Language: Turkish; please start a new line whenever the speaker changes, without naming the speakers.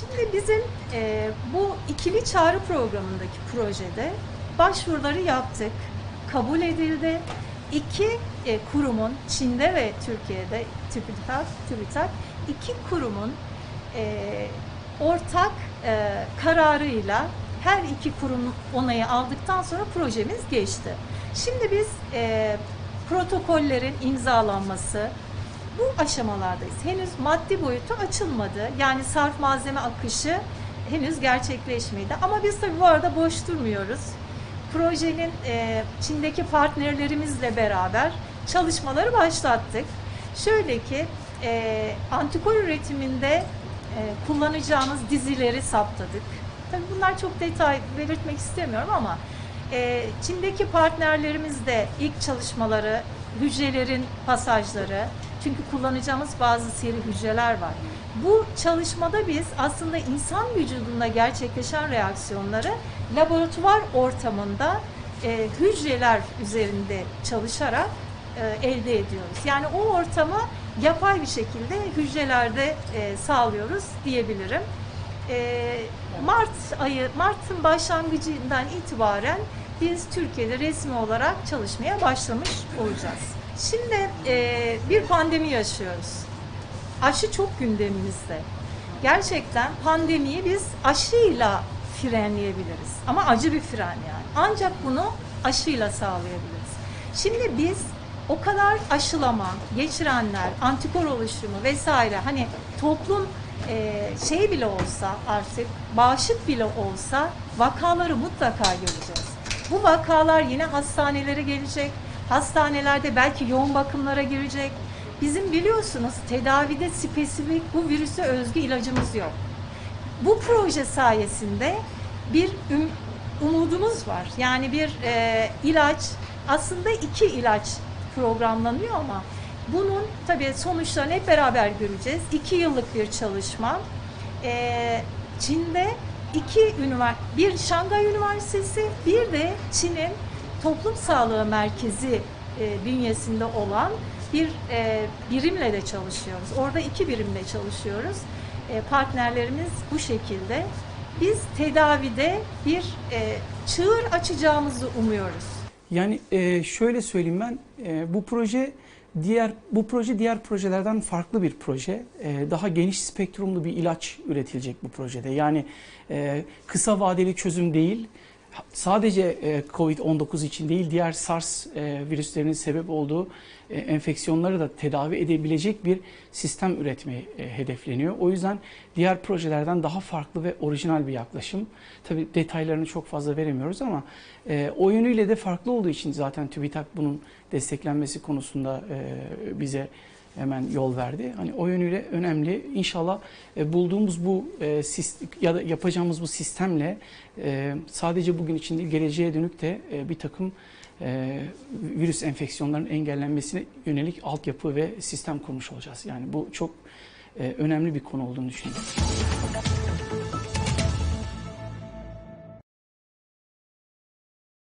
Şimdi bizim e, bu ikili çağrı programındaki projede başvuruları yaptık, kabul edildi. İki e, kurumun, Çin'de ve Türkiye'de TÜBİTAK, TÜBİTAK iki kurumun e, ortak e, kararıyla her iki kurum onayı aldıktan sonra projemiz geçti. Şimdi biz e, protokollerin imzalanması, bu aşamalardayız. Henüz maddi boyutu açılmadı. Yani sarf malzeme akışı henüz gerçekleşmedi. Ama biz tabii bu arada boş durmuyoruz. Projenin e, Çin'deki partnerlerimizle beraber çalışmaları başlattık. Şöyle ki e, antikor üretiminde e, kullanacağımız dizileri saptadık. Tabii bunlar çok detay belirtmek istemiyorum ama e, Çin'deki partnerlerimiz de ilk çalışmaları, hücrelerin pasajları, çünkü kullanacağımız bazı seri hücreler var. Bu çalışmada biz aslında insan vücudunda gerçekleşen reaksiyonları laboratuvar ortamında e, hücreler üzerinde çalışarak e, elde ediyoruz. Yani o ortamı yapay bir şekilde hücrelerde e, sağlıyoruz diyebilirim. E, Mart ayı, Mart'ın başlangıcından itibaren biz Türkiye'de resmi olarak çalışmaya başlamış olacağız. Şimdi e, bir pandemi yaşıyoruz. Aşı çok gündemimizde. Gerçekten pandemiyi biz aşıyla frenleyebiliriz. Ama acı bir fren yani. Ancak bunu aşıyla sağlayabiliriz. Şimdi biz o kadar aşılama, geçirenler, antikor oluşumu vesaire hani toplum e, şey bile olsa artık bağışık bile olsa vakaları mutlaka göreceğiz. Bu vakalar yine hastanelere gelecek. Hastanelerde belki yoğun bakımlara girecek. Bizim biliyorsunuz tedavide spesifik bu virüse özgü ilacımız yok. Bu proje sayesinde bir umudumuz var. Yani bir e, ilaç, aslında iki ilaç programlanıyor ama bunun tabii sonuçlarını hep beraber göreceğiz. İki yıllık bir çalışma. E, Çin'de iki üniversite, bir Şangay Üniversitesi, bir de Çin'in Toplum Sağlığı Merkezi e, bünyesinde olan bir e, birimle de çalışıyoruz. Orada iki birimle çalışıyoruz. E, partnerlerimiz bu şekilde. Biz tedavide bir e, çığır açacağımızı umuyoruz.
Yani e, şöyle söyleyeyim ben, e, bu proje diğer bu proje diğer projelerden farklı bir proje. E, daha geniş spektrumlu bir ilaç üretilecek bu projede. Yani e, kısa vadeli çözüm değil, sadece e, COVID-19 için değil, diğer SARS e, virüslerinin sebep olduğu e, enfeksiyonları da tedavi edebilecek bir sistem üretmeyi hedefleniyor. O yüzden diğer projelerden daha farklı ve orijinal bir yaklaşım. Tabii detaylarını çok fazla veremiyoruz ama o yönüyle de farklı olduğu için zaten TÜBİTAK bunun desteklenmesi konusunda bize hemen yol verdi. Hani o yönüyle önemli. İnşallah e, bulduğumuz bu e, ya da yapacağımız bu sistemle e, sadece bugün için değil geleceğe dönük de e, bir takım e, virüs enfeksiyonlarının engellenmesine yönelik altyapı ve sistem kurmuş olacağız. Yani bu çok e, önemli bir konu olduğunu düşünüyorum.